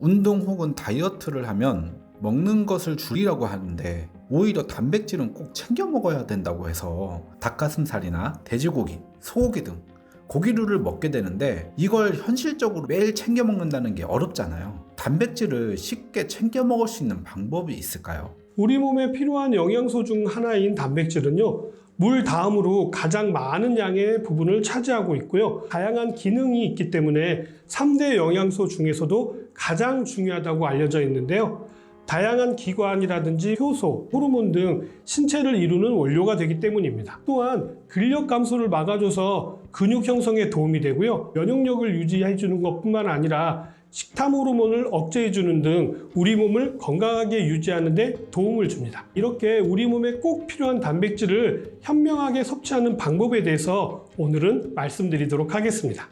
운동 혹은 다이어트를 하면 먹는 것을 줄이라고 하는데 오히려 단백질은 꼭 챙겨 먹어야 된다고 해서 닭가슴살이나 돼지고기, 소고기 등 고기류를 먹게 되는데 이걸 현실적으로 매일 챙겨 먹는다는 게 어렵잖아요. 단백질을 쉽게 챙겨 먹을 수 있는 방법이 있을까요? 우리 몸에 필요한 영양소 중 하나인 단백질은요. 물 다음으로 가장 많은 양의 부분을 차지하고 있고요. 다양한 기능이 있기 때문에 3대 영양소 중에서도 가장 중요하다고 알려져 있는데요. 다양한 기관이라든지 효소, 호르몬 등 신체를 이루는 원료가 되기 때문입니다. 또한 근력 감소를 막아줘서 근육 형성에 도움이 되고요. 면역력을 유지해주는 것뿐만 아니라 식탐 호르몬을 억제해주는 등 우리 몸을 건강하게 유지하는 데 도움을 줍니다. 이렇게 우리 몸에 꼭 필요한 단백질을 현명하게 섭취하는 방법에 대해서 오늘은 말씀드리도록 하겠습니다.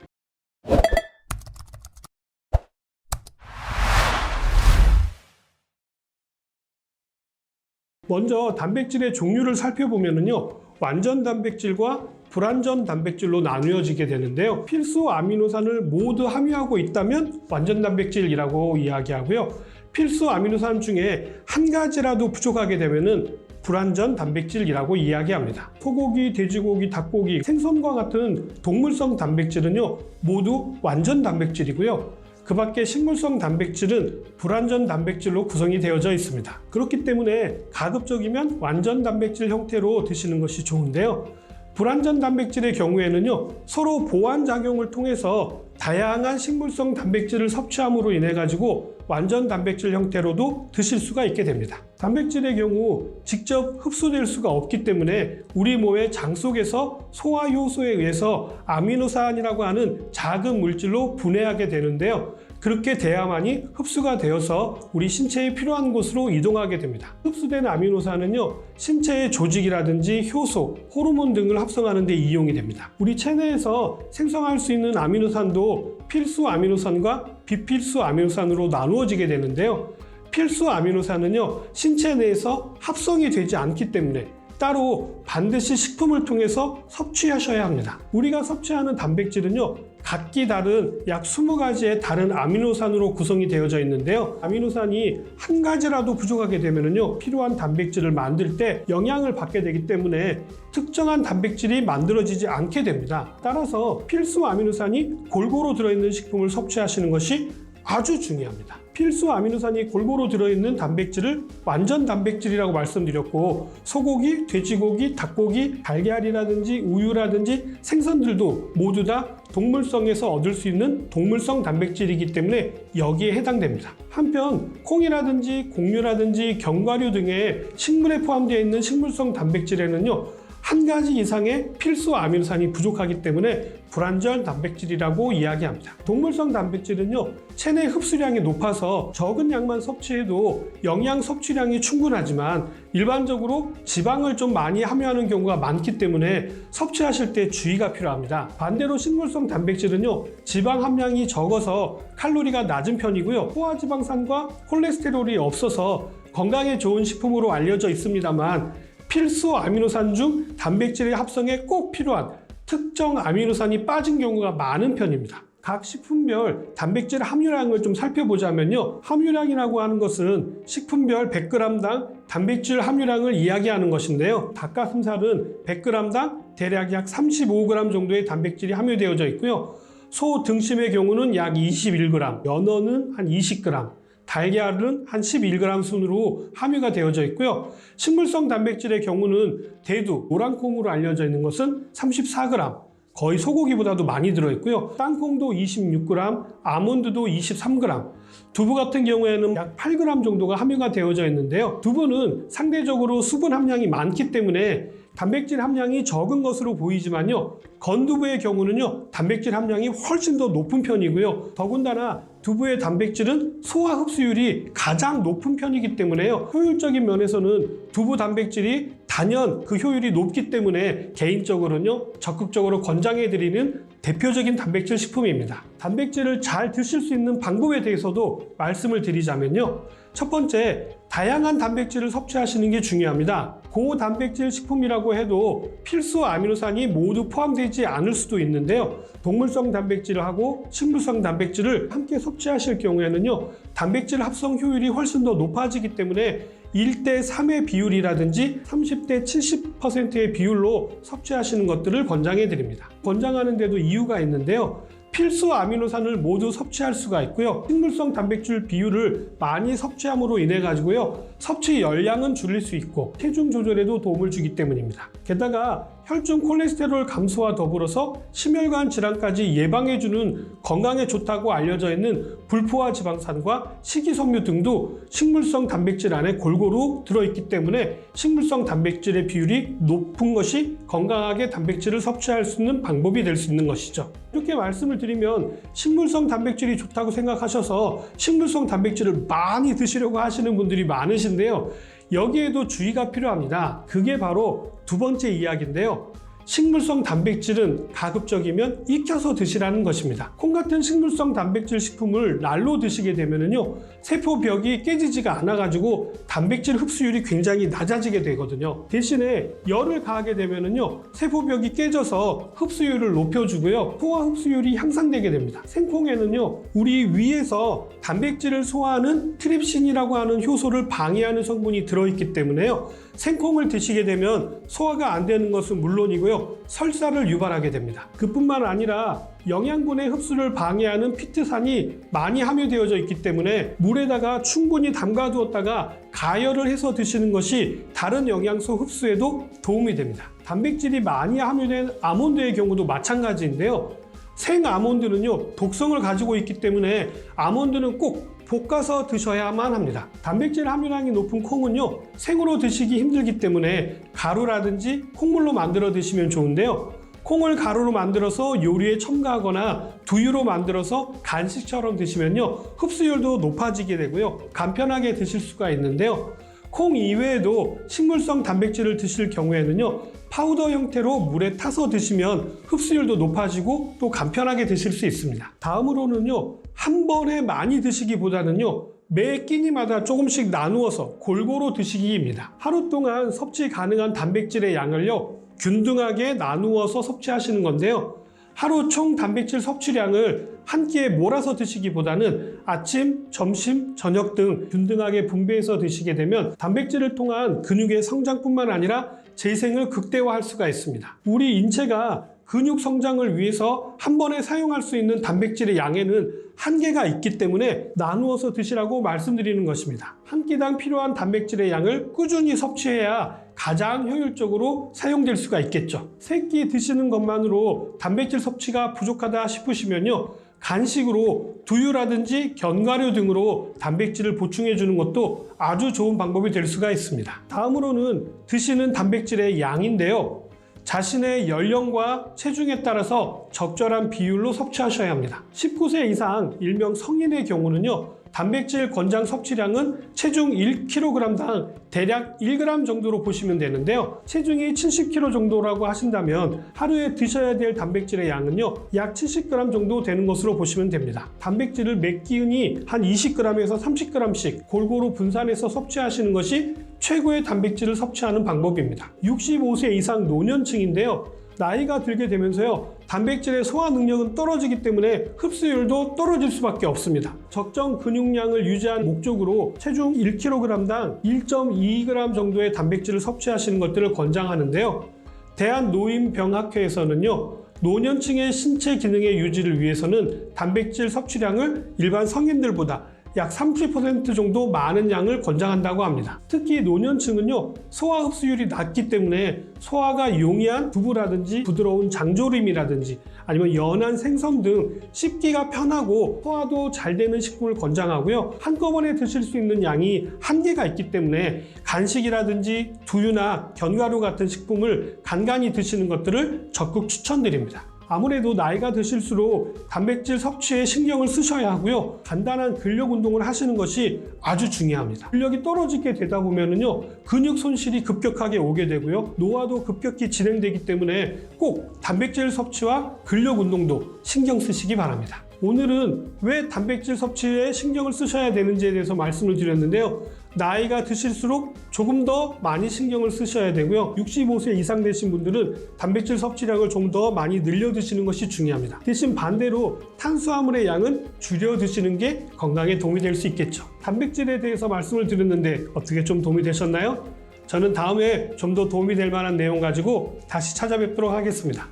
먼저 단백질의 종류를 살펴보면요. 완전 단백질과 불완전 단백질로 나누어지게 되는데요. 필수 아미노산을 모두 함유하고 있다면 완전 단백질이라고 이야기하고요. 필수 아미노산 중에 한 가지라도 부족하게 되면은 불완전 단백질이라고 이야기합니다. 소고기, 돼지고기, 닭고기, 생선과 같은 동물성 단백질은요, 모두 완전 단백질이고요. 그 밖에 식물성 단백질은 불완전 단백질로 구성이 되어져 있습니다. 그렇기 때문에 가급적이면 완전 단백질 형태로 드시는 것이 좋은데요. 불완전 단백질의 경우에는요, 서로 보완 작용을 통해서 다양한 식물성 단백질을 섭취함으로 인해 가지고 완전 단백질 형태로도 드실 수가 있게 됩니다. 단백질의 경우 직접 흡수될 수가 없기 때문에 우리 몸의 장 속에서 소화 효소에 의해서 아미노산이라고 하는 작은 물질로 분해하게 되는데요. 그렇게 돼야만이 흡수가 되어서 우리 신체에 필요한 곳으로 이동하게 됩니다. 흡수된 아미노산은요, 신체의 조직이라든지 효소, 호르몬 등을 합성하는 데 이용이 됩니다. 우리 체내에서 생성할 수 있는 아미노산도 필수 아미노산과 비필수 아미노산으로 나누어지게 되는데요. 필수 아미노산은요, 신체 내에서 합성이 되지 않기 때문에 따로 반드시 식품을 통해서 섭취하셔야 합니다. 우리가 섭취하는 단백질은요, 각기 다른 약 20가지의 다른 아미노산으로 구성이 되어져 있는데요. 아미노산이 한 가지라도 부족하게 되면요, 필요한 단백질을 만들 때 영향을 받게 되기 때문에 특정한 단백질이 만들어지지 않게 됩니다. 따라서 필수 아미노산이 골고루 들어있는 식품을 섭취하시는 것이 아주 중요합니다. 필수 아미노산이 골고루 들어있는 단백질을 완전 단백질이라고 말씀드렸고 소고기, 돼지고기, 닭고기, 달걀이라든지 우유라든지 생선들도 모두 다 동물성에서 얻을 수 있는 동물성 단백질이기 때문에 여기에 해당됩니다. 한편 콩이라든지 곡류라든지 견과류 등의 식물에 포함되어 있는 식물성 단백질에는요 한 가지 이상의 필수 아미노산이 부족하기 때문에 불완전 단백질이라고 이야기합니다. 동물성 단백질은요, 체내 흡수량이 높아서 적은 양만 섭취해도 영양 섭취량이 충분하지만 일반적으로 지방을 좀 많이 함유하는 경우가 많기 때문에 섭취하실 때 주의가 필요합니다. 반대로 식물성 단백질은요, 지방 함량이 적어서 칼로리가 낮은 편이고요, 포화지방산과 콜레스테롤이 없어서 건강에 좋은 식품으로 알려져 있습니다만 필수 아미노산 중 단백질의 합성에 꼭 필요한 특정 아미노산이 빠진 경우가 많은 편입니다. 각 식품별 단백질 함유량을 좀 살펴보자면요. 함유량이라고 하는 것은 식품별 100g당 단백질 함유량을 이야기하는 것인데요. 닭가슴살은 100g당 대략 약 35g 정도의 단백질이 함유되어져 있고요. 소 등심의 경우는 약 21g, 연어는 한 20g, 달걀은 한 11g 순으로 함유가 되어져 있고요. 식물성 단백질의 경우는 대두, 노란콩으로 알려져 있는 것은 34g, 거의 소고기보다도 많이 들어있고요. 땅콩도 26g, 아몬드도 23g, 두부 같은 경우에는 약 8g 정도가 함유가 되어져 있는데요. 두부는 상대적으로 수분 함량이 많기 때문에 단백질 함량이 적은 것으로 보이지만요. 건두부의 경우는요. 단백질 함량이 훨씬 더 높은 편이고요. 더군다나 두부의 단백질은 소화 흡수율이 가장 높은 편이기 때문에요. 효율적인 면에서는 두부 단백질이 단연 그 효율이 높기 때문에 개인적으로는요. 적극적으로 권장해 드리는 대표적인 단백질 식품입니다. 단백질을 잘 드실 수 있는 방법에 대해서도 말씀을 드리자면요. 첫 번째, 다양한 단백질을 섭취하시는 게 중요합니다. 고단백질 식품이라고 해도 필수 아미노산이 모두 포함되지 않을 수도 있는데요. 동물성 단백질을 하고 식물성 단백질을 함께 섭취하실 경우에는요. 단백질 합성 효율이 훨씬 더 높아지기 때문에 1대 3의 비율이라든지 30대 70%의 비율로 섭취하시는 것들을 권장해 드립니다. 권장하는 데도 이유가 있는데요. 필수 아미노산을 모두 섭취할 수가 있고요. 식물성 단백질 비율을 많이 섭취함으로 인해 가지고요. 섭취 열량은 줄일 수 있고 체중 조절에도 도움을 주기 때문입니다. 게다가 혈중 콜레스테롤 감소와 더불어서 심혈관 질환까지 예방해주는 건강에 좋다고 알려져 있는 불포화 지방산과 식이섬유 등도 식물성 단백질 안에 골고루 들어있기 때문에 식물성 단백질의 비율이 높은 것이 건강하게 단백질을 섭취할 수 있는 방법이 될 수 있는 것이죠. 이렇게 말씀을 드리면 식물성 단백질이 좋다고 생각하셔서 식물성 단백질을 많이 드시려고 하시는 분들이 많으신데요. 여기에도 주의가 필요합니다. 그게 바로 두 번째 이야기인데요. 식물성 단백질은 가급적이면 익혀서 드시라는 것입니다. 콩 같은 식물성 단백질 식품을 날로 드시게 되면은요, 세포 벽이 깨지지가 않아가지고 단백질 흡수율이 굉장히 낮아지게 되거든요. 대신에 열을 가하게 되면은요, 세포 벽이 깨져서 흡수율을 높여주고요, 소화 흡수율이 향상되게 됩니다. 생콩에는요, 우리 위에서 단백질을 소화하는 트립신이라고 하는 효소를 방해하는 성분이 들어있기 때문에요. 생콩을 드시게 되면 소화가 안 되는 것은 물론이고요. 설사를 유발하게 됩니다. 그뿐만 아니라 영양분의 흡수를 방해하는 피트산이 많이 함유되어져 있기 때문에 물에다가 충분히 담가두었다가 가열을 해서 드시는 것이 다른 영양소 흡수에도 도움이 됩니다. 단백질이 많이 함유된 아몬드의 경우도 마찬가지인데요. 생 아몬드는요 독성을 가지고 있기 때문에 아몬드는 꼭 볶아서 드셔야만 합니다. 단백질 함유량이 높은 콩은요 생으로 드시기 힘들기 때문에 가루라든지 콩물로 만들어 드시면 좋은데요. 콩을 가루로 만들어서 요리에 첨가하거나 두유로 만들어서 간식처럼 드시면요 흡수율도 높아지게 되고요 간편하게 드실 수가 있는데요. 콩 이외에도 식물성 단백질을 드실 경우에는요 파우더 형태로 물에 타서 드시면 흡수율도 높아지고 또 간편하게 드실 수 있습니다. 다음으로는요 한 번에 많이 드시기보다는요 매 끼니마다 조금씩 나누어서 골고루 드시기입니다. 하루 동안 섭취 가능한 단백질의 양을요 균등하게 나누어서 섭취하시는 건데요. 하루 총 단백질 섭취량을 한 끼에 몰아서 드시기보다는 아침, 점심, 저녁 등 균등하게 분배해서 드시게 되면 단백질을 통한 근육의 성장뿐만 아니라 재생을 극대화할 수가 있습니다. 우리 인체가 근육 성장을 위해서 한 번에 사용할 수 있는 단백질의 양에는 한계가 있기 때문에 나누어서 드시라고 말씀드리는 것입니다. 한 끼당 필요한 단백질의 양을 꾸준히 섭취해야 가장 효율적으로 사용될 수가 있겠죠. 세끼 드시는 것만으로 단백질 섭취가 부족하다 싶으시면요. 간식으로 두유라든지 견과류 등으로 단백질을 보충해 주는 것도 아주 좋은 방법이 될 수가 있습니다. 다음으로는 드시는 단백질의 양인데요. 자신의 연령과 체중에 따라서 적절한 비율로 섭취하셔야 합니다. 19세 이상 일명 성인의 경우는요. 단백질 권장 섭취량은 체중 1kg당 대략 1g 정도로 보시면 되는데요. 체중이 70kg 정도라고 하신다면 하루에 드셔야 될 단백질의 양은요. 약 70g 정도 되는 것으로 보시면 됩니다. 단백질을 매 끼니 한 20g에서 30g씩 골고루 분산해서 섭취하시는 것이 최고의 단백질을 섭취하는 방법입니다. 65세 이상 노년층인데요. 나이가 들게 되면서요, 단백질의 소화 능력은 떨어지기 때문에 흡수율도 떨어질 수밖에 없습니다. 적정 근육량을 유지하는 목적으로 체중 1kg당 1.2g 정도의 단백질을 섭취하시는 것들을 권장하는데요. 대한노인병학회에서는요, 노년층의 신체 기능의 유지를 위해서는 단백질 섭취량을 일반 성인들보다 약 30% 정도 많은 양을 권장한다고 합니다. 특히 노년층은요, 소화 흡수율이 낮기 때문에 소화가 용이한 두부라든지 부드러운 장조림이라든지 아니면 연한 생선 등 씹기가 편하고 소화도 잘 되는 식품을 권장하고요. 한꺼번에 드실 수 있는 양이 한계가 있기 때문에 간식이라든지 두유나 견과류 같은 식품을 간간히 드시는 것들을 적극 추천드립니다. 아무래도 나이가 드실수록 단백질 섭취에 신경을 쓰셔야 하고요. 간단한 근력 운동을 하시는 것이 아주 중요합니다. 근력이 떨어지게 되다 보면은요, 근육 손실이 급격하게 오게 되고요. 노화도 급격히 진행되기 때문에 꼭 단백질 섭취와 근력 운동도 신경 쓰시기 바랍니다. 오늘은 왜 단백질 섭취에 신경을 쓰셔야 되는지에 대해서 말씀을 드렸는데요. 나이가 드실수록 조금 더 많이 신경을 쓰셔야 되고요. 65세 이상 되신 분들은 단백질 섭취량을 좀 더 많이 늘려 드시는 것이 중요합니다. 대신 반대로 탄수화물의 양은 줄여 드시는 게 건강에 도움이 될 수 있겠죠. 단백질에 대해서 말씀을 드렸는데 어떻게 좀 도움이 되셨나요? 저는 다음에 좀 더 도움이 될 만한 내용 가지고 다시 찾아뵙도록 하겠습니다.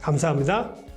감사합니다.